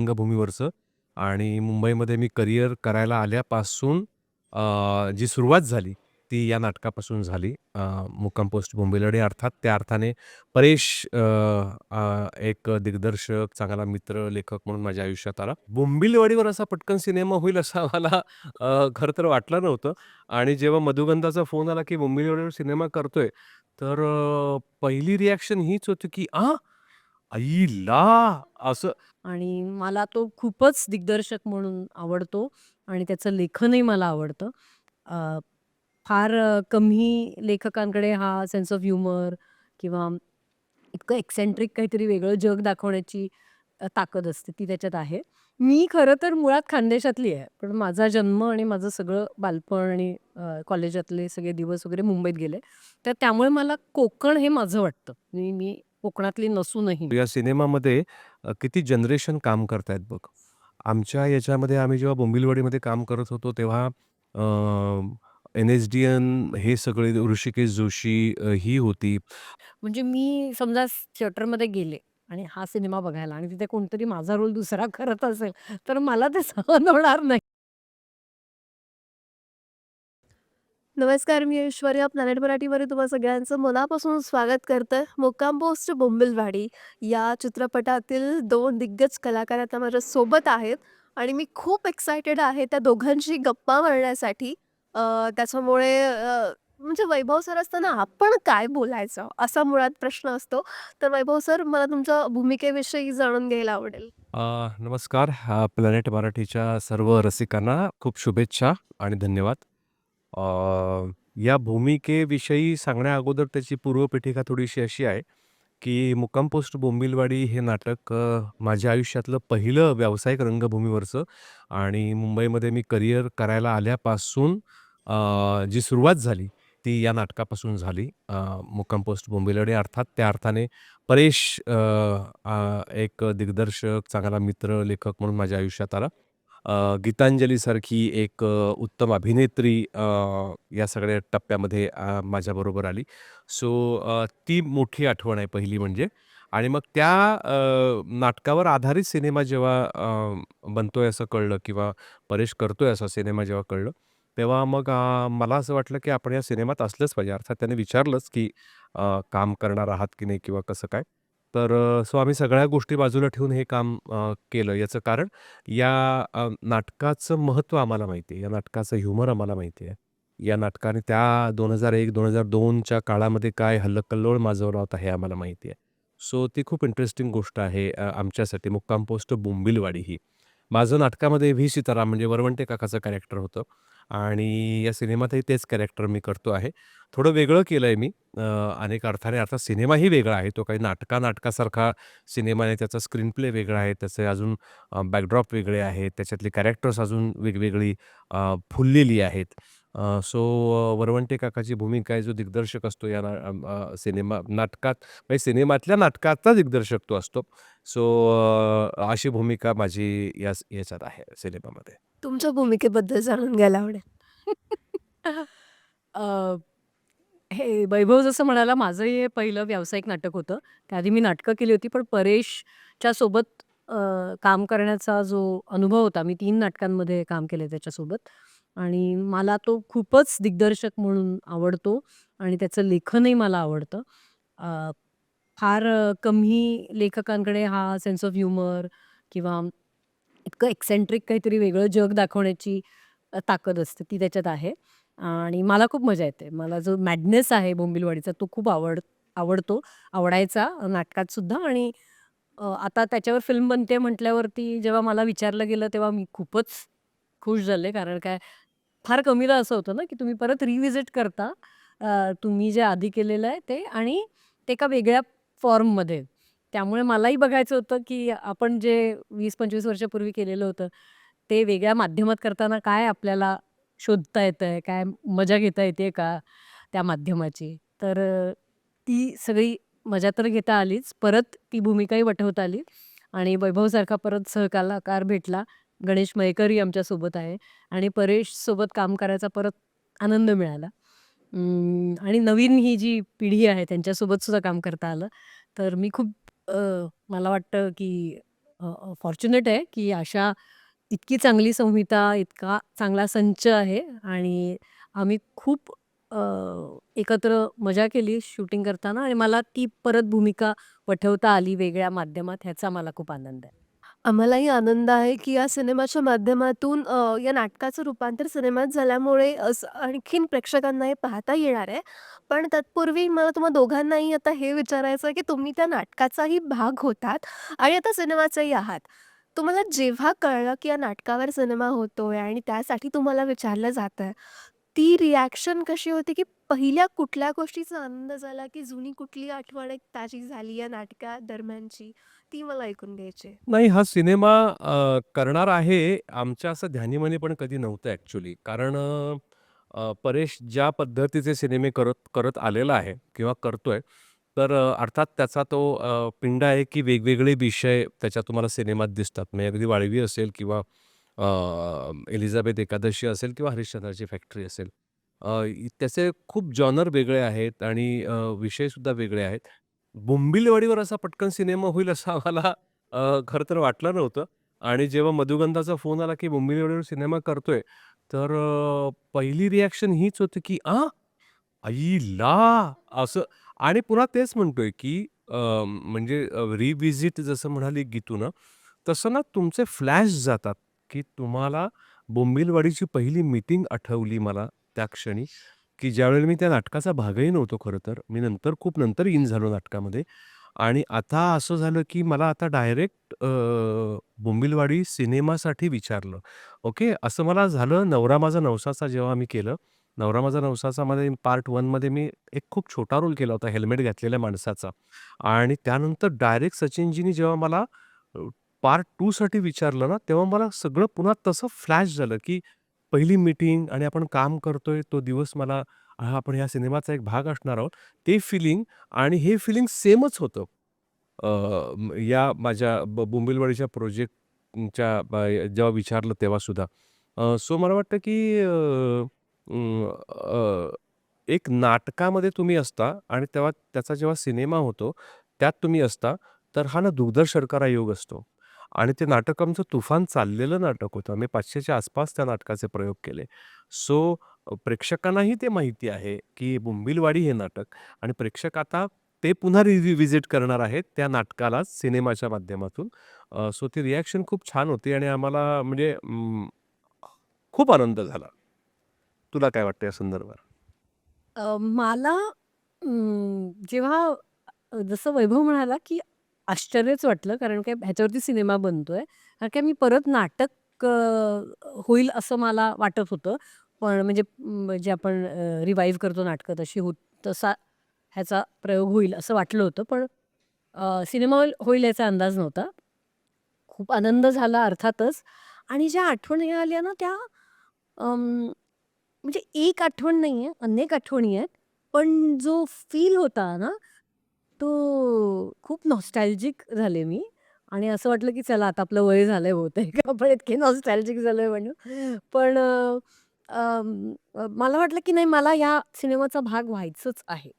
रंगभूमीवरचं आणि मुंबईमध्ये मी करियर करायला आल्यापासून जी सुरुवात झाली, ती या नाटकापासून झाली. मुक्काम पोस्ट बोंबिलवाडी अर्थात त्या अर्थाने परेश एक दिग्दर्शक, चांगला मित्र, लेखक म्हणून माझ्या आयुष्यात आला. बोंबिलवाडीवर असा पटकन सिनेमा होईल असं मला खरं तर वाटलं नव्हतं आणि जेव्हा मधुगंधाचा फोन आला, की बोंबिलवाडीवर सिनेमा करतोय, तर पहिली रिॲक्शन हीच होती, की "आ? आईला!" असं आणि मला तो खूपच दिग्दर्शक म्हणून आवडतो आणि त्याचं लेखनही मला आवडतं. अ, फार अ, कमी लेखकांकडे हा सेन्स ऑफ ह्युमर किंवा इतकं एक्सेंट्रिक काहीतरी वेगळं जग दाखवण्याची अ, ताकद असते, ती त्याच्यात आहे. मी खरं तर मुळात खानदेशातली आहे. पण माझा जन्म आणि माझं सगळं बालपण आणि अ, कॉलेजातले सगळे दिवस वगैरे मुंबईत गेले. तर त्यामुळे मला कोकण हे माझं वाटतं. मी मी कोकणातली नसूनही. या सिनेमामध्ये अ, किती जनरेशन काम करतायत बघ. आमच्या याच्यामध्ये आम्ही जेव्हा बोंबिलवाडीमध्ये काम करत होतो तेव्हा अ, एन-एस-डी-एन हे सगळे ऋषिकेश जोशी अ, ही होती. म्हणजे मी समजा थिएटरमध्ये गेले आणि हा सिनेमा बघायला आणि तिथे कोणतरी माझा रोल दुसरा करत असेल, तर मला ते सहन होणार नाही. नमस्कार, मी ऐश्वर्या प्लॅनेट मराठीमध्ये तुम्हा सगळ्यांचं मनापासून स्वागत करते. मुक्काम पोस्ट बोंबिलवाडी या चित्रपटातील दोन दिग्गज कलाकार आता माझ्या सोबत आहेत आणि मी खूप एक्सायटेड आहे त्या दोघांशी गप्पा मारण्यासाठी. अ, त्याच्यामुळे अ, म्हणजे वैभव सर असताना आपण काय बोलायचं? असा मुळात प्रश्न असतो. तर वैभव सर, मला तुमच्या भूमिकेविषयी जाणून घ्यायला आवडेल. अ, नमस्कार. अ, प्लॅनेट मराठीच्या सर्व रसिकांना खूप शुभेच्छा आणि धन्यवाद. अ, या भूमिकेविषयी सांगण्या अगोदर त्याची पूर्वपीठिका थोडीशी अशी आहे, की मुक्काम पोस्ट बोंबिलवाडी हे नाटक अ, माझ्या आयुष्यातलं पहिलं व्यावसायिक रंगभूमीवरचं आणि मुंबईमध्ये मी करियर करायला आल्यापासून अ, जी सुरुवात झाली, ती या नाटकापासून झाली. अ, मुक्काम पोस्ट बोंबिलवाडी अर्थात त्या अर्थाने परेश अ, अ, एक दिग्दर्शक, चांगला मित्र, लेखक म्हणून माझ्या आयुष्यात आला. अ, गीतांजलीसारखी एक अ, उत्तम अभिनेत्री अ, या सगळ्या टप्प्यामध्ये अ, माझ्याबरोबर आली. सो अ, ती मोठी आठवण आहे पहिली म्हणजे आणि मग त्या अ, नाटकावर आधारित सिनेमा जेव्हा अ, बनतोय असं कळलं किंवा परेश करतोय असा सिनेमा जेव्हा कळलं, तेव्हा मग अ, मला असं वाटलं, की आपण या सिनेमात असलंच पाहिजे. अर्थात त्याने विचारलंच, की अ, काम करणार आहात की नाही किंवा कसं काय? तर अ, सो आम्ही सगळ्या गोष्टी बाजूला ठेवून हे काम अ, केलं. याचं कारण या अ, नाटकाचं महत्त्व आम्हाला माहिती आहे. या नाटकाचं ह्युमर आम्हाला माहिती आहे. या नाटकाने त्या 2001-2002च्या काळामध्ये काय हल्लकल्लोळ माजवला होता हे आम्हाला माहिती आहे. सो ती खूप इंटरेस्टिंग गोष्ट आहे अ, आमच्यासाठी मुक्काम पोस्ट बोंबिलवाडी ही. माझं नाटकामध्ये व्ही. सीताराम म्हणजे वरवंटे काकाचं कॅरेक्टर होतं आणि या सिनेमातही तेच कॅरेक्टर मी करतो आहे. थोडं वेगळं केलं आहे मी अ, अनेक अर्थाने. अर्थात सिनेमाही वेगळा आहे. तो काही नाटका-नाटकासारखा सिनेमा नाही. त्याचा स्क्रीन प्ले वेगळा आहे. त्याचे अजून अ, बॅकड्रॉप वेगळे आहेत. त्याच्यातले कॅरेक्टर्स अजून वेगवेगळी अ, फुललेली आहेत. अ, सो अ, वरवंटे काकाची भूमिका आहे, जो दिग्दर्शक असतो या ना अ, सिनेमा नाटकात म्हणजे सिनेमातल्या नाटकाचा दिग्दर्शक तो असतो. सो अ, अशी भूमिका माझी या याच्यात आहे सिनेमामध्ये. तुमच्या भूमिकेबद्दल जाणून घ्यायला आवडेल. अ, हे वैभव जसं म्हणाला, माझंही हे पहिलं व्यावसायिक नाटक होतं. त्याआधी मी नाटकं केली होती, पण परेशच्या सोबत अ, काम करण्याचा जो अनुभव होता, मी 3 नाटकांमध्ये काम केलंय त्याच्यासोबत आणि मला तो खूपच दिग्दर्शक म्हणून आवडतो आणि त्याचं लेखनही मला आवडतं. अ, फार अ, कमी लेखकांकडे हा सेन्स ऑफ ह्युमर किंवा इतकं एक्सेंट्रिक काहीतरी वेगळं जग दाखवण्याची अ, ताकद असते, ती त्याच्यात आहे आणि मला खूप मजा येते. मला जो मॅडनेस आहे बोंबिलवाडीचा तो खूप आवड आवडतो, आवडायचा नाटकात सुद्धा आणि अ, आता त्याच्यावर फिल्म बनते म्हटल्यावरती जेव्हा मला विचारलं गेलं, तेव्हा मी खूपच खुश झाले. कारण काय फार कमीला असं होतं ना, की तुम्ही परत रिव्हिजिट करता अ, तुम्ही जे आधी केलेलं आहे ते आणि ते एका वेगळ्या फॉर्ममध्ये. त्यामुळे मलाही बघायचं होतं, की आपण जे 20-25 वर्षापूर्वी केलेलं होतं, ते वेगळ्या माध्यमात करताना काय आपल्याला शोधता येतंय, काय मजा घेता येतेय का त्या माध्यमाची? तर अ, ती सगळी मजा तर घेता आलीच. परत ती भूमिकाही वठवता आली आणि वैभवसारखा परत सहकलाकार भेटला. गणेश मयकरी आमच्यासोबत आहे आणि परेशसोबत काम करायचा परत आनंद मिळाला. आणि नवीन ही जी पिढी आहे त्यांच्यासोबत सुद्धा काम करता आलं. तर मी खूप मला वाटतं, की फॉर्च्युनेट आहे, की अशा इतकी चांगली संहिता, इतका चांगला संच आहे आणि आम्ही खूप एकत्र मजा केली शूटिंग करताना आणि मला ती परत भूमिका वठवता आली वेगळ्या माध्यमात ह्याचा मला खूप आनंद आहे. आम्हालाही आनंद आहे, की या सिनेमाच्या माध्यमातून अ, या नाटकाचं रूपांतर सिनेमात झाल्यामुळे असं आणखीन प्रेक्षकांना हे पाहता येणार आहे. पण तत्पूर्वी मला तुम्हा दोघांनाही आता हे विचारायचं आहे, की तुम्ही त्या नाटकाचाही भाग होतात आणि आता सिनेमाचेही आहात. तुम्हाला जेव्हा कळलं, की या नाटकावर सिनेमा होतोय आणि त्यासाठी तुम्हाला विचारलं जातंय, ती रिॲक्शन कशी होती, की पहिल्या कुठल्या गोष्टीचा आनंद झाला, की जुनी कुठली आठवण एक ताजी झाली या नाटकादरम्यानची? ती मला ऐकून घ्यायची आहे. नाही हा सिनेमा अ, करणार आहे आमच्या असं ध्यानीमनी पण कधी नव्हतं ॲक्चुअली. कारण अ, अ, परेश ज्या पद्धतीचे सिनेमे करत करत आलेला आहे किंवा करतोय, तर अ, अर्थात त्याचा तो अ, पिंड आहे, की वेगवेगळे विषय त्याच्या तुम्हाला सिनेमात दिसतात. म्हणजे अगदी वाळवी असेल किंवा अ, एलिझाबेथ एकादशी असेल किंवा हरिश्चंद्राची फॅक्टरी असेल. अ, त्याचे खूप जॉनर वेगळे आहेत आणि अ, विषयसुद्धा वेगळे आहेत. बोंबिलवाडीवर असा पटकन सिनेमा होईल असं आम्हाला अ, खरं तर वाटलं नव्हतं आणि जेव्हा मधुगंधाचा फोन आला, की बोंबिलवाडीवर सिनेमा करतोय, तर अ, पहिली रिएक्शन हीच होती, की "आ? आईला!" असं आणि पुन्हा तेच म्हणतोय, की अ, म्हणजे अ, रिव्हिजिट जसं म्हणाली गीतू ना, तसं ना तुमचे फ्लॅश जातात, की तुम्हाला बोंबिलवाडीची पहिली मीटिंग आठवली मला त्या क्षणी, की ज्यावेळेला मी त्या नाटकाचा भागही नव्हतो खरं तर. मी नंतर खूप नंतर इन झालो नाटकामध्ये आणि आता असं झालं, की मला आता डायरेक्ट अ, बोंबिलवाडी सिनेमासाठी विचारलं. ओके. असं मला झालं नवरा माझा नवसाचा जेव्हा आम्ही केलं. नवरा माझा नवसाचामध्ये पार्ट 1 मध्ये मी एक खूप छोटा रोल केला होता हेल्मेट घातलेल्या माणसाचा आणि त्यानंतर डायरेक्ट सचिनजींनी जेव्हा मला अ, पार्ट 2 साठी विचारलं ना, तेव्हा मला सगळं पुन्हा तसं फ्लॅश झालं, की पहिली मीटिंग आणि आपण काम करतोय तो दिवस मला आपण ह्या सिनेमाचा एक भाग असणार आहोत. ते फिलिंग आणि हे फिलिंग सेमच होतं. अ, म या माझ्या ब बोंबिलवाडीच्या प्रोजेक्टच्या ब जेव्हा विचारलं तेव्हासुद्धा. अ, सो मला वाटतं, की अ, अं, अ, एक नाटकामध्ये तुम्ही असता आणि तेव्हा त्याचा जेव्हा सिनेमा होतो, त्यात तुम्ही असता, तर हा ना दुर्धर शर्करा योग असतो आणि ते नाटक आमचं तुफान चाललेलं नाटक होतं. आम्ही 500च्या आसपास त्या नाटकाचे प्रयोग केले. सो अ, प्रेक्षकांनाही ते माहिती आहे, की बुंबिलवाडी हे नाटक आणि प्रेक्षक आता ते पुन्हा रिव्हिजिट करणार आहेत त्या नाटकाला सिनेमाच्या माध्यमातून. अ, सो ती रिएक्शन खूप छान होती आणि आम्हाला म्हणजे अं, खूप आनंद झाला. तुला काय वाटतं या संदर्भात? अ, मला अं, जेव्हा अ, जसं वैभव म्हणाला, की आश्चर्यच वाटलं कारण काय ह्याच्यावरती सिनेमा बनतोय. कारण काय मी परत नाटक अ, होईल असं मला वाटत होतं. पण म्हणजे जे आपण अ, रिवाईव्ह करतो नाटकं तशी होत तसा ह्याचा प्रयोग होईल असं वाटलं होतं. पण अ, सिनेमा होईल होईल याचा अंदाज नव्हता. खूप आनंद झाला अर्थातच आणि ज्या आठवणी आल्या ना त्या अं, म्हणजे एक आठवण नाहीये, अनेक आठवणी आहेत. पण जो फील होता ना, तो खूप नॉस्टॅल्जिक झाले मी आणि असं वाटलं, की चला आता आपलं वय झालंय बहुतेक आपण इतके नॉस्टॅल्जिक झालोय म्हणून. पण अ, अ, मला वाटलं, की नाही मला या सिनेमाचा भाग व्हायचंच आहे.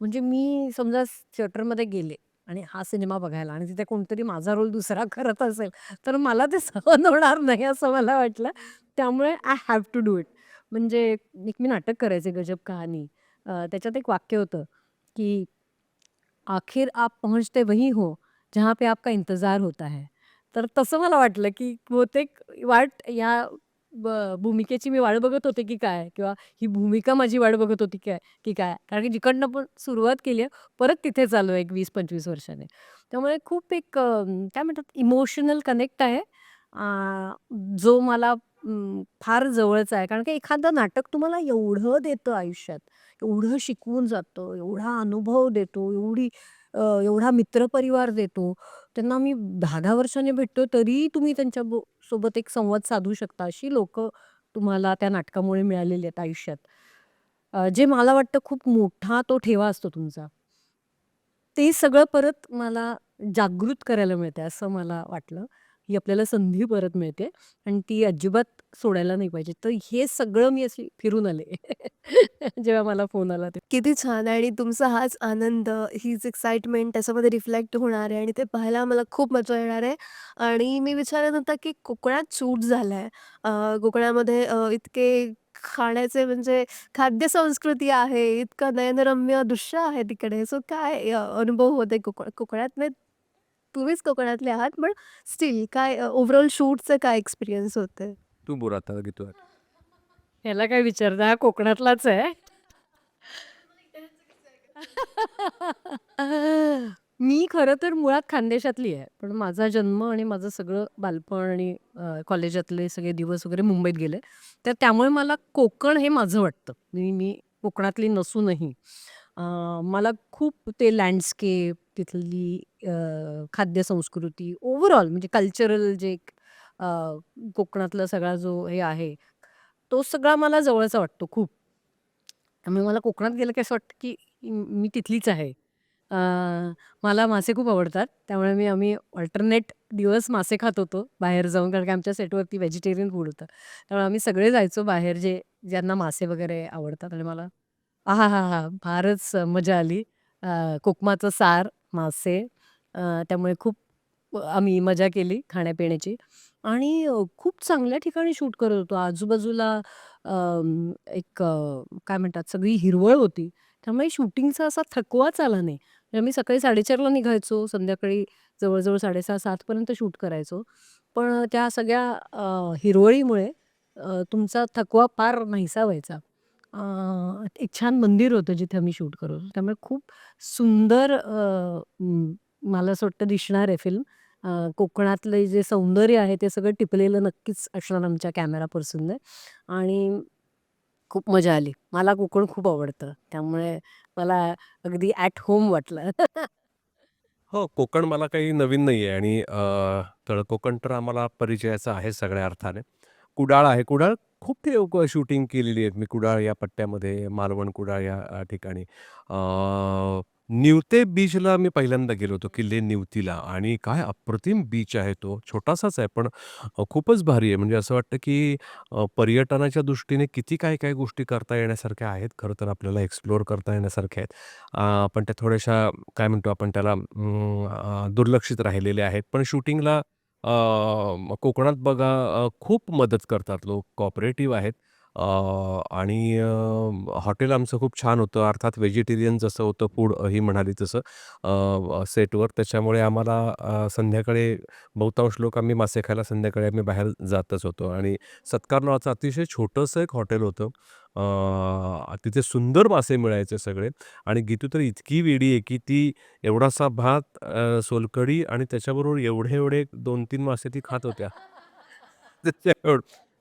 म्हणजे मी समजा थिएटरमध्ये गेले आणि हा सिनेमा बघायला आणि तिथे कोणतरी माझा रोल दुसरा करत असेल, तर मला ते सहन होणार नाही असं मला वाटलं. त्यामुळे I have to do it. म्हणजे एक मी नाटक करायचे गजब कहानी. अ, त्याच्यात एक वाक्य होतं, की आखिर आप पहुँचते वही हो, जहाँ पे आपका इंतजार होता है. तर तसं मला वाटलं, की बहुतेक वाट या ब भूमिकेची मी वाट बघत होते, की काय? किंवा ही भूमिका माझी वाट बघत होती काय की काय? कारण की जिकडनं पण सुरुवात केली आहे, परत तिथेच आहे एक 20-25 वर्षांनी. त्यामुळे खूप एक अ, काय म्हणतात इमोशनल कनेक्ट आहे. अ, जो मला अं, फार जवळचा आहे. कारण की एखादं नाटक तुम्हाला एवढं देतं आयुष्यात, एवढं शिकवून जातं, एवढा अनुभव देतो, एवढी अ, एवढा मित्रपरिवार देतो. त्यांना मी 10-10 वर्षांनी भेटतो तरीही तुम्ही त्यांच्या बो सोबत एक संवाद साधू शकता. अशी लोकं तुम्हाला त्या नाटकामुळे मिळालेली आहेत आयुष्यात. अ, जे मला वाटतं खूप मोठा तो ठेवा असतो तुमचा. ते सगळं परत मला जागृत करायला मिळतंय असं मला वाटलं ही आपल्याला संधी परत मिळते आणि ती अजिबात सोडायला नाही पाहिजे. तर हे सगळं मी अशी फिरून आले. जेव्हा मला फोन आला ते. किती छान आहे आणि तुमचा हाच आनंद, हीच एक्साइटमेंट त्याच्यामध्ये रिफ्लेक्ट होणार आहे आणि ते पाहायला मला खूप मजा येणार आहे. आणि मी विचारत होता, की कोकणात शूट झाला आहे कोकणामध्ये इतके खाण्याचे म्हणजे खाद्य संस्कृती आहे, इतकं नयनरम्य दृश्य आहे तिकडे. सो काय अनुभव होते कोकण कोकणात म्हणजे तुम्हीच कोकणातले आहात, पण स्टील काय ओव्हरऑल शूटचं काय एक्सपिरियन्स होते? तू बोल आता घेतो याला काय विचारता? हा कोकणातलाच आहे. मी खरं तर मुळात खानदेशातली आहे. पण माझा जन्म आणि माझं सगळं बालपण आणि कॉलेजातले सगळे दिवस वगैरे मुंबईत गेले. तर त्यामुळे मला कोकण हे माझं वाटतं. मी मी कोकणातली नसूनही. मला खूप ते लँडस्केप, तिथली खाद्य खाद्यसंस्कृती ओव्हरऑल म्हणजे कल्चरल जे एक अ, कोकणातला सगळा जो हे आहे, तो सगळा मला जवळचा वाटतो खूप. त्यामुळे मला कोकणात गेलं की असं वाटतं, की मी तिथलीच आहे. अ, मला मासे खूप आवडतात. त्यामुळे मी आम्ही अल्टरनेट दिवस मासे खात होतो बाहेर जाऊन. कारण की आमच्या सेटवरती व्हेजिटेरियन फूड होतं. त्यामुळे आम्ही सगळे जायचो बाहेर जे ज्यांना मासे वगैरे आवडतात आणि मला आहाहाहा! फारच मजा आली. अ, कोकमाचं सार, मासे अ, त्यामुळे खूप आम्ही मजा केली खाण्यापिण्याची आणि अ, खूप चांगल्या ठिकाणी शूट करत होतो. आजूबाजूला अं, एक अ, काय म्हणतात सगळी हिरवळ होती. त्यामुळे शूटिंगचा असा थकवाच आला नाही. म्हणजे आम्ही सकाळी 4:30ला निघायचो, संध्याकाळी जवळ-जवळ 6:30-7 पर्यंत शूट करायचो. पण त्या सगळ्या अ, हिरवळीमुळे अ, तुमचा थकवा फार नाहीसा व्हायचा. अ, एक छान मंदिर होतं जिथे आम्ही शूट करत होतो. त्यामुळे खूप सुंदर अ, म मला असं वाटतं दिसणार आहे फिल्म. अ, कोकणातलं जे सौंदर्य आहे ते सगळं टिपलेलं नक्कीच असणार आमच्या कॅमेरा पर्सनने आणि खूप मजा आली. मला कोकण खूप आवडतं. त्यामुळे मला अगदी ॲट होम वाटलं. हो, कोकण मला काही नवीन नाही आहे आणि अ, तळकोकण तर आम्हाला परिचयाचं आहे सगळ्या अर्थाने. कुडाळ आहे. कुडाळ खूप ते शूटिंग केलेली आहेत. मी कुडाळ या पट्ट्यामध्ये, मालवण, कुडाळ या अ, ठिकाणी. अ, निवते बीचला मी पहिल्यांदा गेलो होतो, किल्ले निवतीला आणि काय अप्रतिम बीच आहे तो. छोटासाच आहे, पण अ, खूपच भारी आहे. म्हणजे असं वाटतं, की अ, पर्यटनाच्या दृष्टीने किती काय-काय गोष्टी करता येण्यासारख्या आहेत. खरं तर आपल्याला एक्सप्लोर करता येण्यासारख्या आहेत. अ, पण त्या थोड्याशा काय म्हणतो आपण त्याला अं, अ, दुर्लक्षित राहिलेल्या आहेत. पण शूटिंगला अ, कोकणात बघा अ, खूप मदत करतात लोक, कोऑपरेटिव्ह आहेत. अ, आणि अ, हॉटेल आमचं खूप छान होतं. अर्थात व्हेजिटेरियन जसं होतं फूड ही म्हणाली तसं अ, सेटवर. त्याच्यामुळे आम्हाला अ, संध्याकाळी बहुतांश लोक आम्ही मासे खायला संध्याकाळी आम्ही बाहेर जातच होतो आणि सत्कार नावाचं अतिशय छोटंसं एक हॉटेल होतं. अ, तिथे सुंदर मासे मिळायचे सगळे आणि गीतू तर इतकी वेडी आहे, की ती एवढासा भात, अ, सोलकढी आणि त्याच्याबरोबर एवढे-एवढे 2-3 मासे ती खात होत्या. त्याच्यावर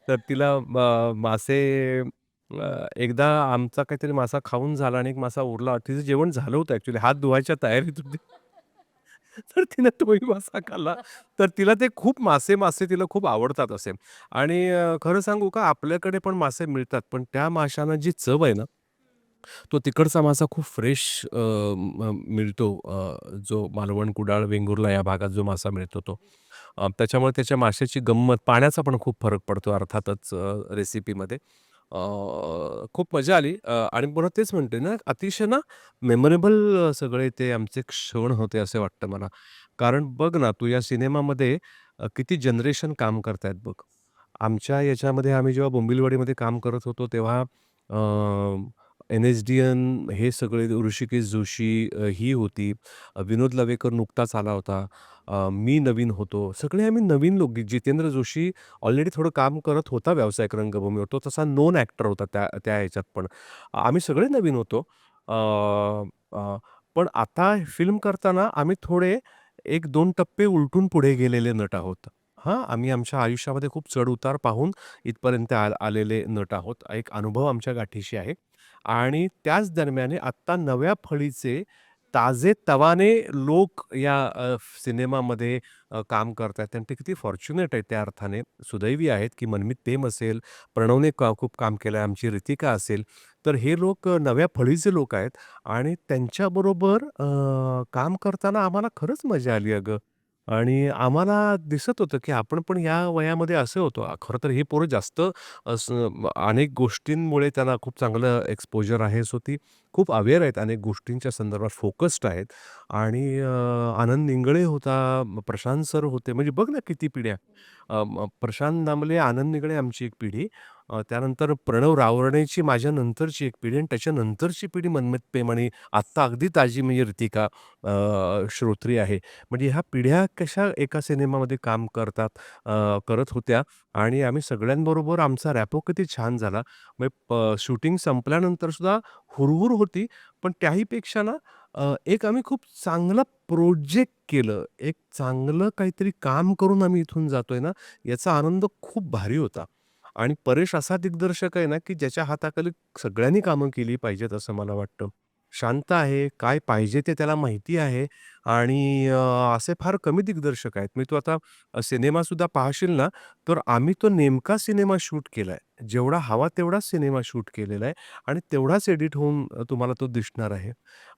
तर तिला मासे अ, एकदा आमचा काहीतरी मासा खाऊन झाला आणि एक मासा उरला. तिचं जेवण झालं होतं ॲक्चुअली हात धुवायच्या तयारीत होती. तर तिनं तोही मासा खाल्ला. तर तिला ते खूप मासे-मासे तिला खूप आवडतात असे आणि अ, खरं सांगू का आपल्याकडे पण मासे मिळतात. पण त्या माशांना जी चव आहे ना, तो तिकडचा मासा खूप फ्रेश अ, म मिळतो. अ, जो मालवण, कुडाळ, वेंगुर्ला या भागात जो मासा मिळतो तो. अ, त्याच्यामुळे त्याच्या माशाची गंमत पाण्याचा पण खूप फरक पडतो अर्थातच अ, रेसिपीमध्ये. अ, खूप मजा आली अ, आणि पुन्हा तेच म्हणतोय ना, अतिशय ना मेमोरेबल सगळे ते आमचे क्षण होते असे वाटतं मला. कारण बघ ना, तू या सिनेमामध्ये अ, किती जनरेशन काम करतायत बघ. आमच्या याच्यामध्ये आम्ही जेव्हा बोंबिलवाडीमध्ये काम करत होतो तेव्हा एन-एस-डी-एन हे सगळे ऋषिकेश जोशी अ, ही होती. अ, विनोद लवेकर नुकताच आला होता. अ, मी नवीन होतो. सगळे आम्ही नवीन लोक. जितेंद्र जोशी ऑलरेडी थोडं काम करत होता व्यावसायिक रंगभूमीवर. तो तसा नोन ॲक्टर होता त्या त्या ह्याच्यात पण. आम्ही सगळे नवीन होतो. अ, अ, पण आता फिल्म करताना आम्ही थोडे 1-2 टप्पे उलटून पुढे गेलेले नट आहोत. हां, आम्ही आमच्या आयुष्यामध्ये खूप चढ-उतार पाहून इथपर्यंत आ आलेले नट आहोत. एक अनुभव आमच्या गाठीशी आहे आणि त्याच दरम्यान आत्ता नव्या फळीचे ताजेतवाने लोक या अ, सिनेमामध्ये अ, काम करतायत आणि ते किती फॉर्च्युनेट आहे त्या अर्थाने. सुदैवी आहेत, की मनमीत प्रेम असेल, प्रणवने का खूप काम केलं आहे, आमची रितिका असेल. तर हे लोक अ, नव्या फळीचे लोक आहेत आणि त्यांच्याबरोबर अ, काम करताना आम्हाला खरंच मजा आली अगं. आणि आम्हाला दिसत होतं, की आपण पण या वयामध्ये असे होतो. खरं तर ही पोरं जास्त असं अनेक गोष्टींमुळे त्यांना खूप चांगलं एक्सपोजर आहे. सो ती खूप अवेअर आहेत अनेक गोष्टींच्या संदर्भात फोकस्ड आहेत आणि अ, आनंद निंगळे होता, प्रशांत सर होते. म्हणजे बघ ना किती पिढ्या. अ, प्रशांत दामले, आनंद निंगळे आमची एक पिढी. अ, त्यानंतर प्रणव रावरणेची माझ्या नंतरची एक पिढी आणि त्याच्यानंतरची पिढी मनमित प्रेमाने आणि आत्ता अगदी ताजी म्हणजे ऋतिका अ, श्रोत्री आहे. म्हणजे ह्या पिढ्या कशा एका सिनेमामध्ये काम करतात अ, करत होत्या आणि आम्ही सगळ्यांबरोबर आमचा रॅपो किती छान झाला. म्हणजे प शूटिंग संपल्यानंतर सुद्धा हुरहुर होती. पण त्याहीपेक्षा ना अ, एक आम्ही खूप चांगला प्रोजेक्ट केलं. एक चांगलं काहीतरी काम करून आम्ही इथून जातोय ना, याचा आनंद खूप भारी होता. आणि परेश असा दिग्दर्शक आहे ना, की ज्याच्या हाताखाली सगळ्यांनी कामं केली पाहिजेत असं मला वाटतं. शांत आहे, काय पाहिजे ते त्याला माहिती आहे आणि अ, असे फार कमी दिग्दर्शक आहेत. मी तू आता सिनेमासुद्धा पाहशील ना, तर आम्ही तो नेमका सिनेमा शूट केलाय. जेवढा हवा तेवढाच सिनेमा शूट केलेला आहे आणि तेवढाच एडिट होऊन अ, तुम्हाला तो दिसणार आहे.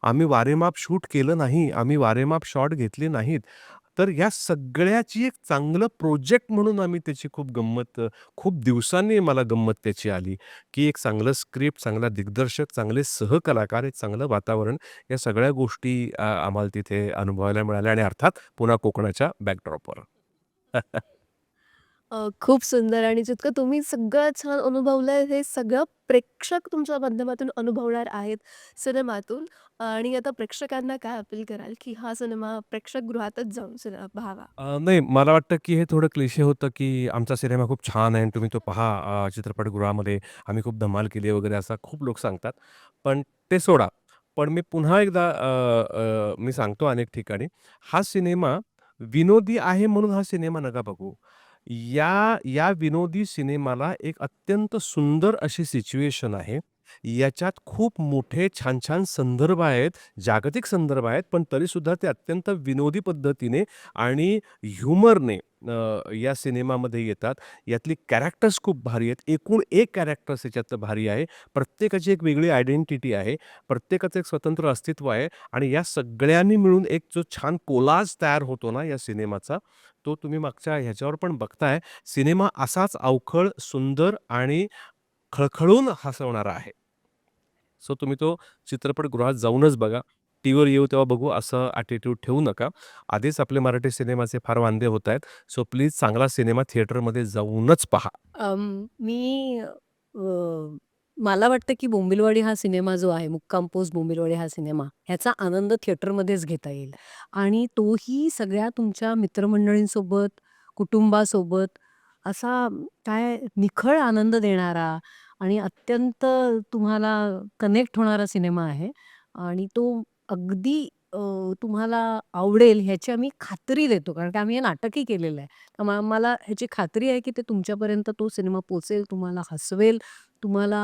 आम्ही वारेमाप शूट केलं नाही. आम्ही वारेमाप शॉट घेतले नाहीत. तर या सगळ्याची एक चांगलं प्रोजेक्ट म्हणून आम्ही त्याची खूप गंमत खूप दिवसांनी मला गंमत त्याची आली, की एक चांगलं स्क्रिप्ट, चांगला दिग्दर्शक, चांगले सहकलाकार, एक चांगलं वातावरण या सगळ्या गोष्टी आम्हाला तिथे अनुभवायला मिळाल्या आणि अर्थात पुन्हा कोकणाच्या बॅकड्रॉपवर. अ, खूप सुंदर आणि जितकं तुम्ही सगळं छान अनुभवलंय, हे सगळं प्रेक्षक तुमच्या माध्यमातून अनुभवणार आहेत सिनेमातून. आणि आता प्रेक्षकांना काय अपील कराल, की हा सिनेमा प्रेक्षकगृहातच जाऊन सिनेमा पाहावा? अ, नाही मला वाटतं, की हे थोडं क्लिशे होतं, की आमचा सिनेमा खूप छान आहे आणि तुम्ही तो पहा अ, चित्रपटगृहामध्ये आम्ही खूप धमाल केली वगैरे असं खूप लोक सांगतात. पण ते सोडा. पण मी पुन्हा एकदा अ, अ, मी सांगतो अनेक ठिकाणी, हा सिनेमा विनोदी आहे म्हणून हा सिनेमा नका बघू. या या विनोदी सिनेमाला एक अत्यंत सुंदर अशी सिच्युएशन आहे. याच्यात खूप मोठे छान-छान संदर्भ आहेत, जागतिक संदर्भ आहेत, पण तरीसुद्धा ते अत्यंत विनोदी पद्धतीने आणि ह्युमरने या सिनेमामध्ये येतात. यातली कॅरेक्टर्स खूप भारी आहेत. एकूण एक कॅरेक्टर्स याच्यात भारी आहे. प्रत्येकाची एक वेगळी आयडेंटिटी आहे. प्रत्येकाचं एक स्वतंत्र अस्तित्व आहे आणि या सगळ्यांनी मिळून एक जो छान कोलाज तयार होतो ना या सिनेमाचा, तो तुम्ही मागच्या ह्याच्यावर पण बघताय. सिनेमा असाच अवखळ, सुंदर आणि खळखळून हसवणारा आहे. सो तुम्ही तो चित्रपटगृहात जाऊनच बघा. टी व्हीवर येऊ तेव्हा बघू असं ॲटिट्यूड ठेवू नका. आधीच आपले मराठी सिनेमाचे फार वांदे होत आहेत. सो प्लीज चांगला सिनेमा थिएटरमध्ये जाऊनच पहा. मी मला वाटतं, की बोंबिलवाडी हा सिनेमा जो आहे, मुक्काम पोस्ट बोंबिलवाडी हा सिनेमा, ह्याचा आनंद थिएटरमध्येच घेता येईल. आणि तोही सगळ्या तुमच्या मित्रमंडळींसोबत, कुटुंबासोबत असा काय निखळ आनंद देणारा आणि अत्यंत तुम्हाला कनेक्ट होणारा सिनेमा आहे. आणि तो अगदी अ, तुम्हाला आवडेल ह्याची आम्ही खात्री देतो. कारण की आम्ही हे नाटकही केलेलं आहे. त्यामुळे आम्हाला ह्याची खात्री आहे, की ते तुमच्यापर्यंत तो सिनेमा पोहोचेल, तुम्हाला हसवेल, तुम्हाला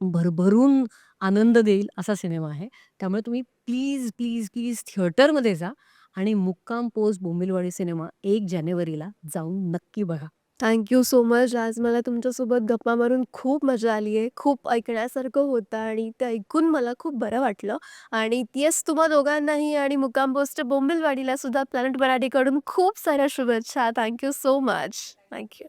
भरभरून आनंद देईल असा सिनेमा आहे. त्यामुळे तुम्ही प्लीज, प्लीज, प्लीज थिएटरमध्ये जा आणि मुक्काम पोस्ट बोंबिलवाडी सिनेमा 1 जानेवारीला जाऊन नक्की बघा. Thank you so much. आज मला तुमच्यासोबत गप्पा मारून खूप मजा आली आहे. खूप ऐकण्यासारखं होतं आणि ते ऐकून मला खूप बरं वाटलं. आणि तेच तुम्हा दोघांनाही आणि मुक्काम पोस्ट बोंबिलवाडीला सुद्धा प्लॅनेट मराठीकडून खूप साऱ्या शुभेच्छा. Thank you so much. थँक्यू